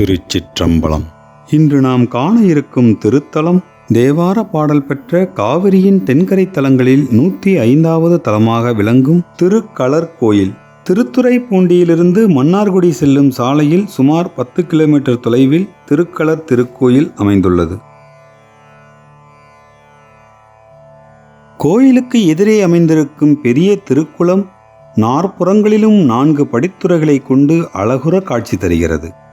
திருச்சிற்றம்பலம். இன்று நாம் காண இருக்கும் திருத்தலம் தேவார பாடல் பெற்ற காவிரியின் தென்கரை தலங்களில் நூற்றி ஐந்தாவது தலமாக விளங்கும் திருக்களர் கோயில். திருத்துறைப்பூண்டியிலிருந்து மன்னார்குடி செல்லும் சாலையில் சுமார் பத்து கிலோமீட்டர் தொலைவில் திருக்களர் திருக்கோயில் அமைந்துள்ளது. கோயிலுக்கு எதிரே அமைந்திருக்கும் பெரிய திருக்குளம் நாற்புறங்களிலும் நான்கு படித்துறைகளை கொண்டு அழகுற காட்சி தருகிறது.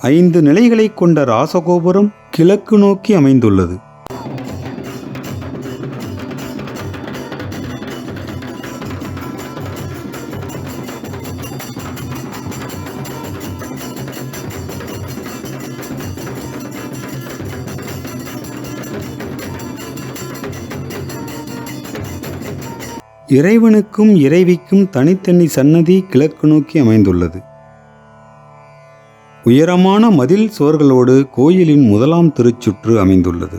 ஐந்து நிலைகளைக் கொண்ட ராசகோபுரம் கிழக்கு நோக்கி அமைந்துள்ளது. இறைவனுக்கும் இறைவிக்கும் தனித்தனி சன்னதி கிழக்கு நோக்கி அமைந்துள்ளது. உயரமான மதில் சுவர்களோடு கோயிலின் முதலாம் திருச்சுற்று அமைந்துள்ளது.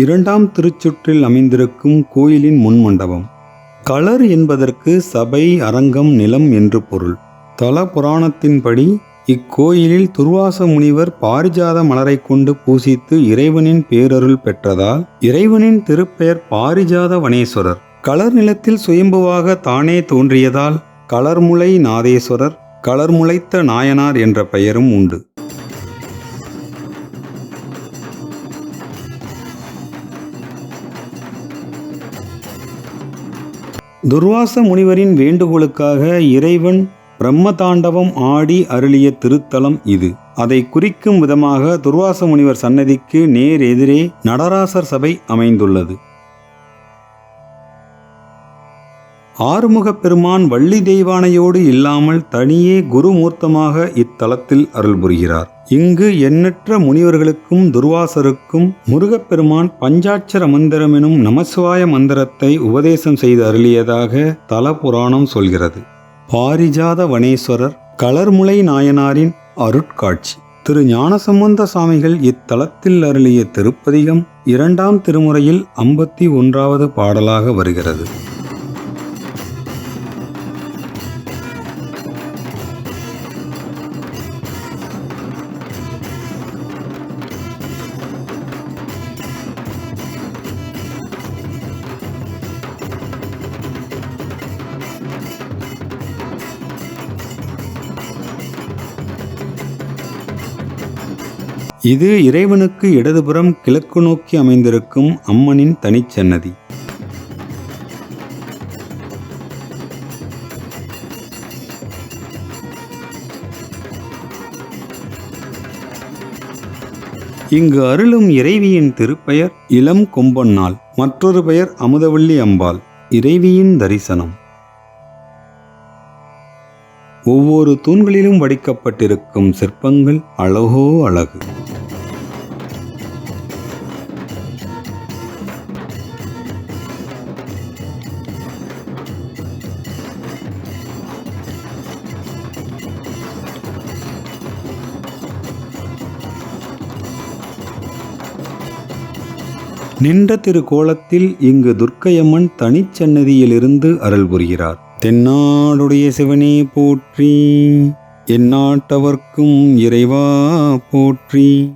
இரண்டாம் திருச்சுற்றில் அமைந்திருக்கும் கோயிலின் முன்மண்டபம். களர் என்பதற்கு சபை அரங்கம் நிலம் என்று பொருள். தல புராணத்தின்படி இக்கோயிலில் துர்வாச முனிவர் பாரிஜாத மலரை கொண்டு பூசித்து இறைவனின் பேரருள் பெற்றதால் இறைவனின் திருப்பெயர் பாரிஜாத வனேஸ்வரர். களர் நிலத்தில் சுயம்புவாக தானே தோன்றியதால் களர்முலை நாதேஸ்வரர் களர்முளைத்த நாயனார் என்ற பெயரும் உண்டு. துர்வாச முனிவரின் வேண்டுகோளுக்காக இறைவன் பிரம்மதாண்டவம் ஆடி அருளிய திருத்தலம் இது. அதை குறிக்கும் விதமாக துர்வாச முனிவர் சன்னதிக்கு நேர் எதிரே நடராசர் சபை அமைந்துள்ளது. ஆறுமுகப் பெருமான் வள்ளி தெய்வானையோடு இல்லாமல் தனியே குருமூர்த்தமாக இத்தலத்தில் அருள் புரிகிறார் இங்கு எண்ணற்ற முனிவர்களுக்கும் துர்வாசருக்கும் முருகப்பெருமான் பஞ்சாட்சர மந்திரம் எனும் நமசிவாய மந்திரத்தை உபதேசம் செய்து அருளியதாக தல புராணம் சொல்கிறது. பாரிஜாத வனேஸ்வரர் கலர்முலை நாயனாரின் அருட்காட்சி. திரு ஞானசம்பந்த சாமிகள் இத்தலத்தில் அருளிய திருப்பதிகம் இரண்டாம் திருமுறையில் ஐம்பத்தி ஒன்றாவது பாடலாக வருகிறது. இது இறைவனுக்கு இடதுபுறம் கிழக்கு நோக்கி அமைந்திருக்கும் அம்மனின் தனிச்சன்னதி இங்கு அருளும் இறைவியின் திருப்பெயர் இளம் கொம்பன்னாள் மற்றொரு பெயர் அமுதவள்ளி அம்பாள் இறைவியின் தரிசனம். ஒவ்வொரு தூண்களிலும் வடிக்கப்பட்டிருக்கும் சிற்பங்கள் அழகோ அழகு. நின்ற திருக்கோலத்தில் இங்கு துர்க்கையம்மன் தனிச்சன்னதியிலிருந்து அருள் புரிகிறார். தென்னாடுடைய சிவனே போற்றி எந்நாட்டவர்க்கும் இறைவா போற்றி.